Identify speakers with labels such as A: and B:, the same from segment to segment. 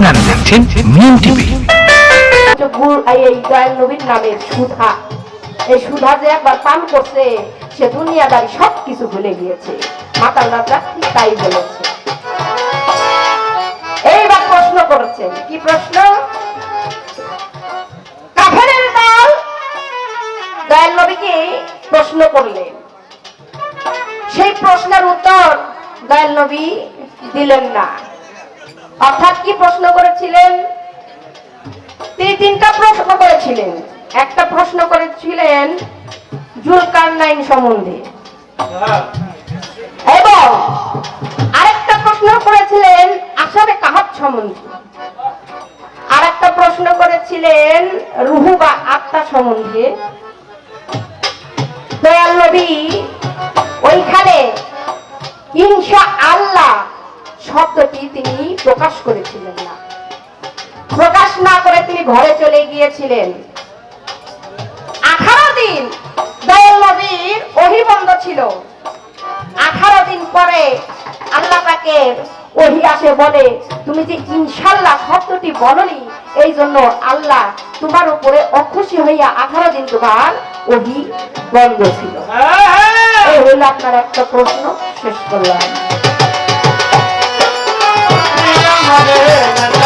A: আপনারা দেখছেন মিম টিভি।
B: এই নবীর নামের সুধা, এই সুধা যে একবার পান করছে, সে দুনিয়াদারি সব কিছু ভুলে গিয়েছে। মাতাল রাজা তাই বলেছে। এইবার প্রশ্ন করেছেন কি প্রশ্ন? কাফেরের দল দয়াল নবীকে প্রশ্ন করলেন সেই প্রশ্নের উত্তর দয়াল নবী দিলেন না। অর্থাৎ কি প্রশ্ন করেছিলেন? তিনি তিনটা প্রশ্ন করেছিলেন। একটা প্রশ্ন করেছিলেন জুলকার নাইন সম্বন্ধে। এবং আরেকটা প্রশ্ন করেছিলেন আসারে কাহাত সম্বন্ধে। আর একটা প্রশ্ন করেছিলেন রুহু বা আত্মা সম্বন্ধে। দয়াল নবী, ওইখানে ইনশা আল্লাহ শব্দটি তিনি প্রকাশ করেছিলেন না। প্রকাশ না করে তিনি ঘরে চলে গিয়েছিলেন। আঠারো দিন দয়াল নবীর অহিবন্ধ ছিল। আঠারো দিন পরে আল্লাহ তাকে ওহি আসে বলে তুমি যে ইনশাল্লাহ শব্দটি বলনি এই জন্য আল্লাহ তোমার উপরে অখুশি হইয়া আঠারো দিন তোমার ওহি বন্ধ ছিল। এই হইল আপনার একটা প্রশ্ন শেষ করলাম। আরও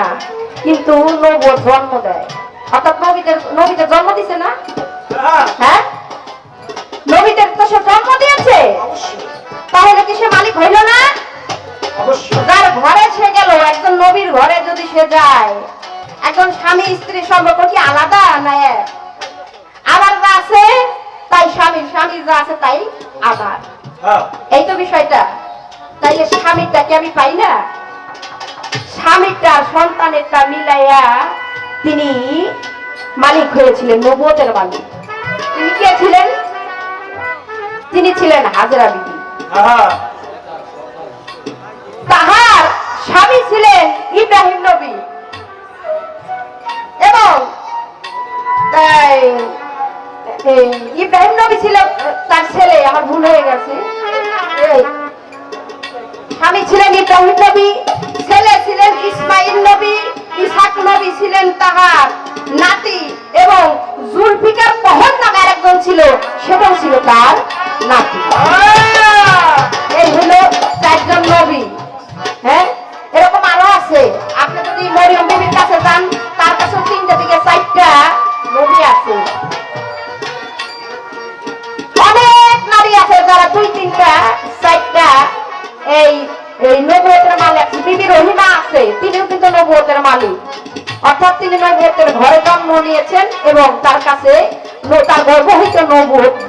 B: না কিন্তু নবুয়ত জন্ম দেয়। অর্থাৎ নবীদের নবীদের জন্ম দিছে না? হ্যাঁ। নবীদের তো সে জন্ম দিয়েছে। তাহলে কি সে মালিক হইল না? যার ঘরে সে গেল একজন নবীর ঘরে যদি সে যায় একজন স্বামী স্ত্রী সম্পর্ক কি আলাদা না এক? আবার যা আছে তাই স্বামী স্বামীর যা আছে তাই আবার। এই তো বিষয়টা। তাই এ স্বামীরটাকে আমি পাই না? স্বামীরটা সন্তানেরটা মিলাইয়া তিনি মালিক হয়েছিলেন নবতের মালিক। তিনি কে ছিলেন? তিনি ছিলেন হাজরা বিবি। তাহার স্বামী ছিলেন ইব্রাহিম নবী। এবং ইব্রাহিম নবী ছিল তার ছেলে আমার ভুল হয়ে গেছে। ইসাক ছিলেন তাহার নাতি এবং জুলফিকার পহর নামে আরেকজন ছিল সেটাও ছিল তার নাতি।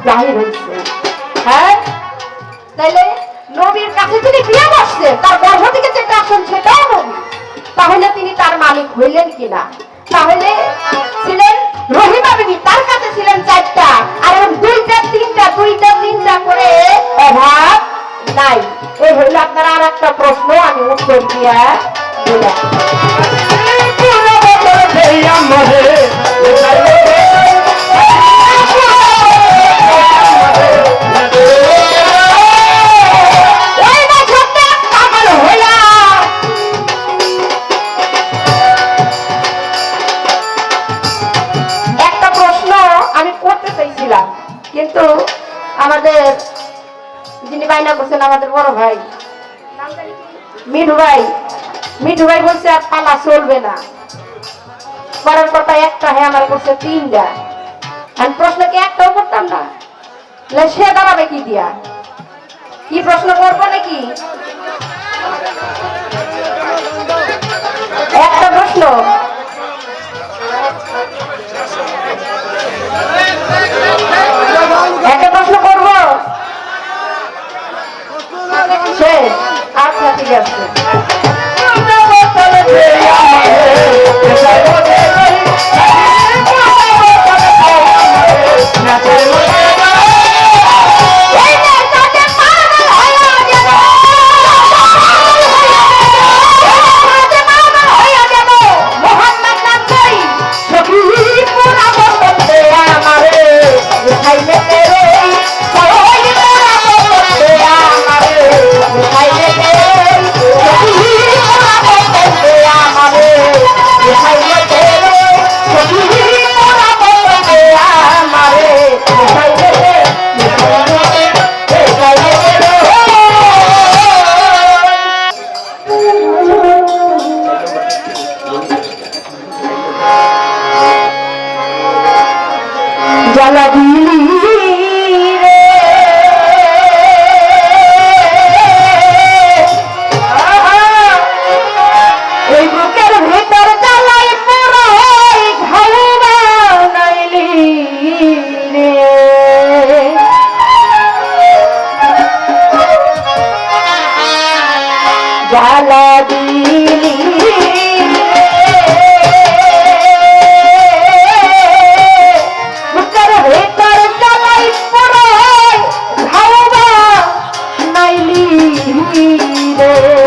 B: জাহির হয়েছে। হ্যাঁ? তাইলে নবীর কাছে তিনি বিয়ে বসছেন তার গর্ভ থেকে যেটা আসেন সেটাও নবী। তাহলে তিনি তার মালিক হইলেন কিনা? তাহলে ছিলেন রহিমা বিবি, তার কাছে ছিলেন চারটা। আর এরকম দুইটা, তিনটা দুইটা, তিনটা করে অভাব নাই। এই হইল আপনার আর একটা প্রশ্ন, আমি উত্তর দিয়া দিলাম। আমাদের যিনি বাইনা করছেন আমাদের বড় ভাই। মিঠু ভাই। মিঠু ভাই বলছে আর পালা চলবে না। করার কথা একটা হ্যাঁ আমার করছে তিনটা। আমি প্রশ্ন কি একটাও করতাম না? সে দাঁড়াবে কি দিয়া? কি প্রশ্ন করব নাকি? একটা প্রশ্ন। ঠিক আছে। Oh.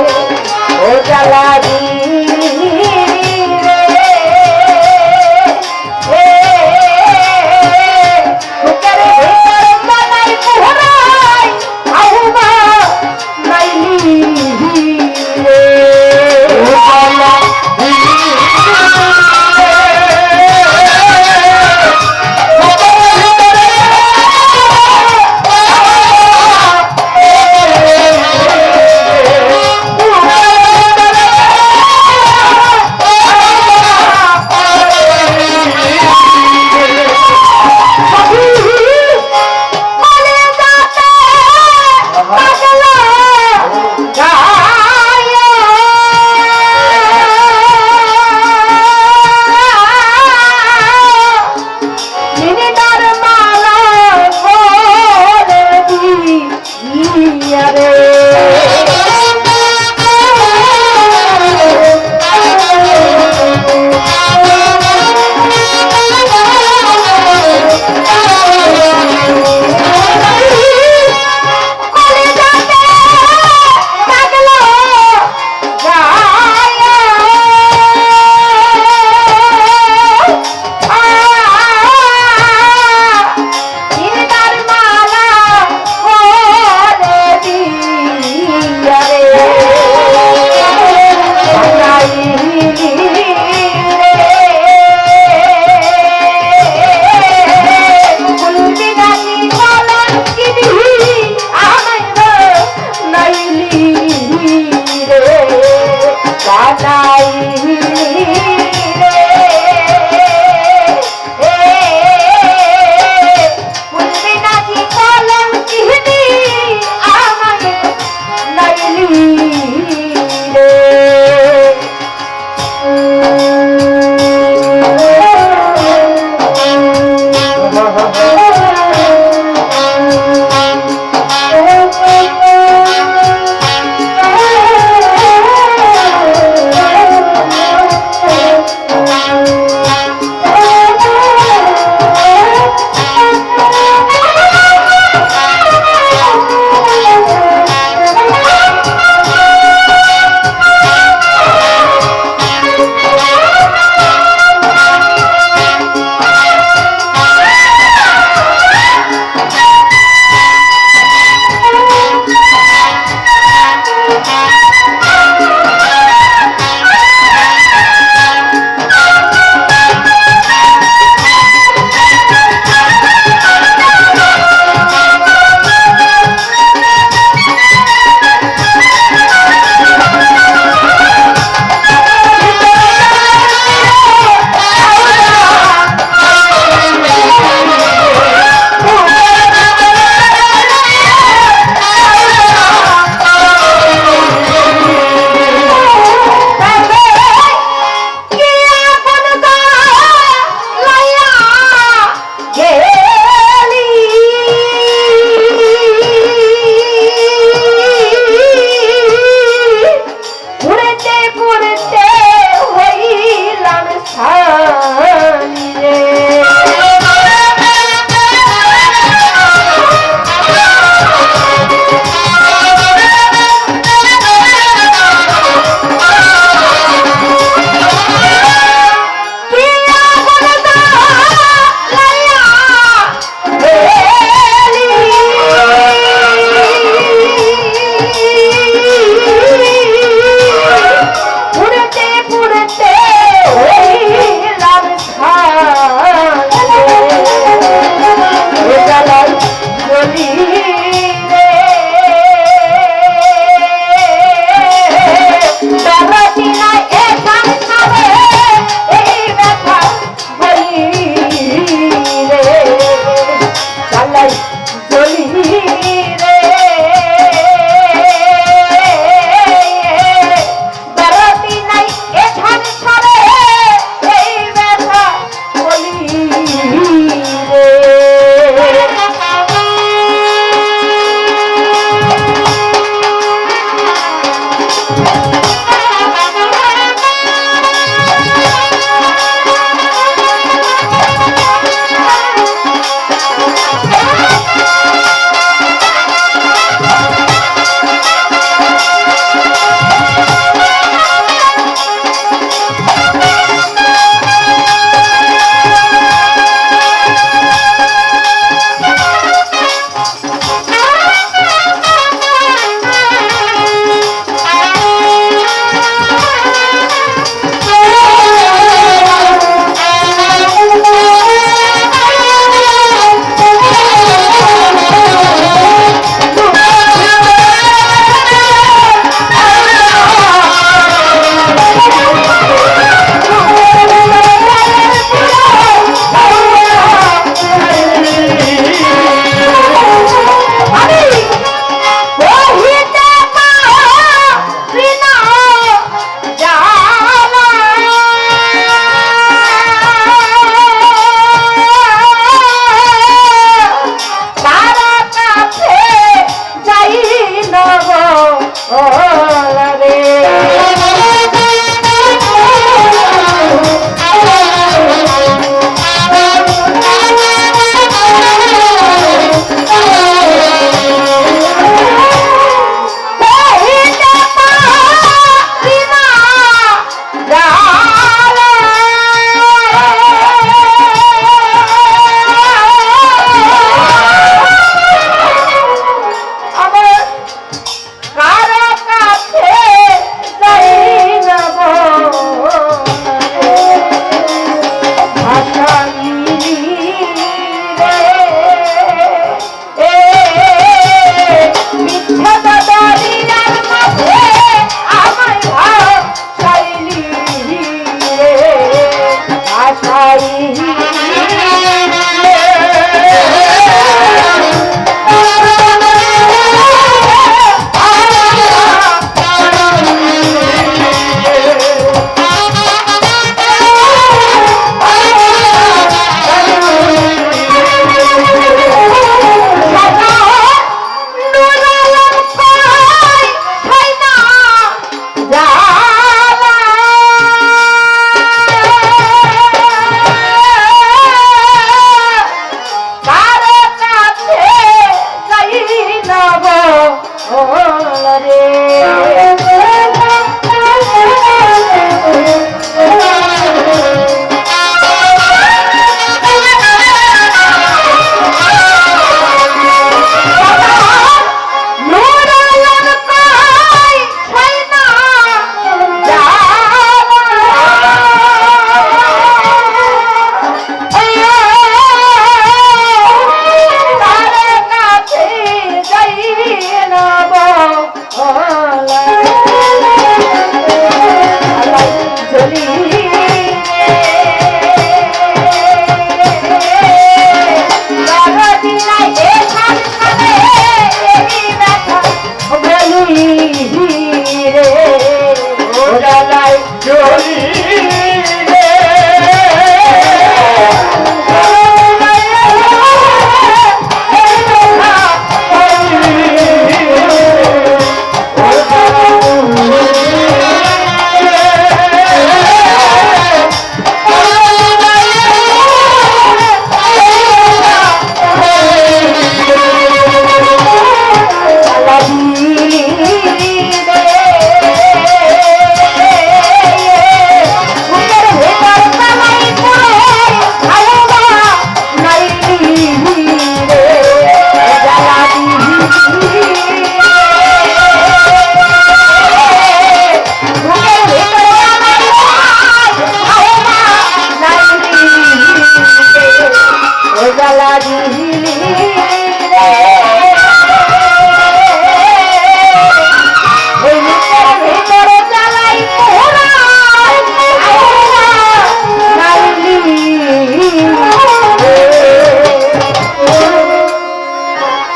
B: Bye.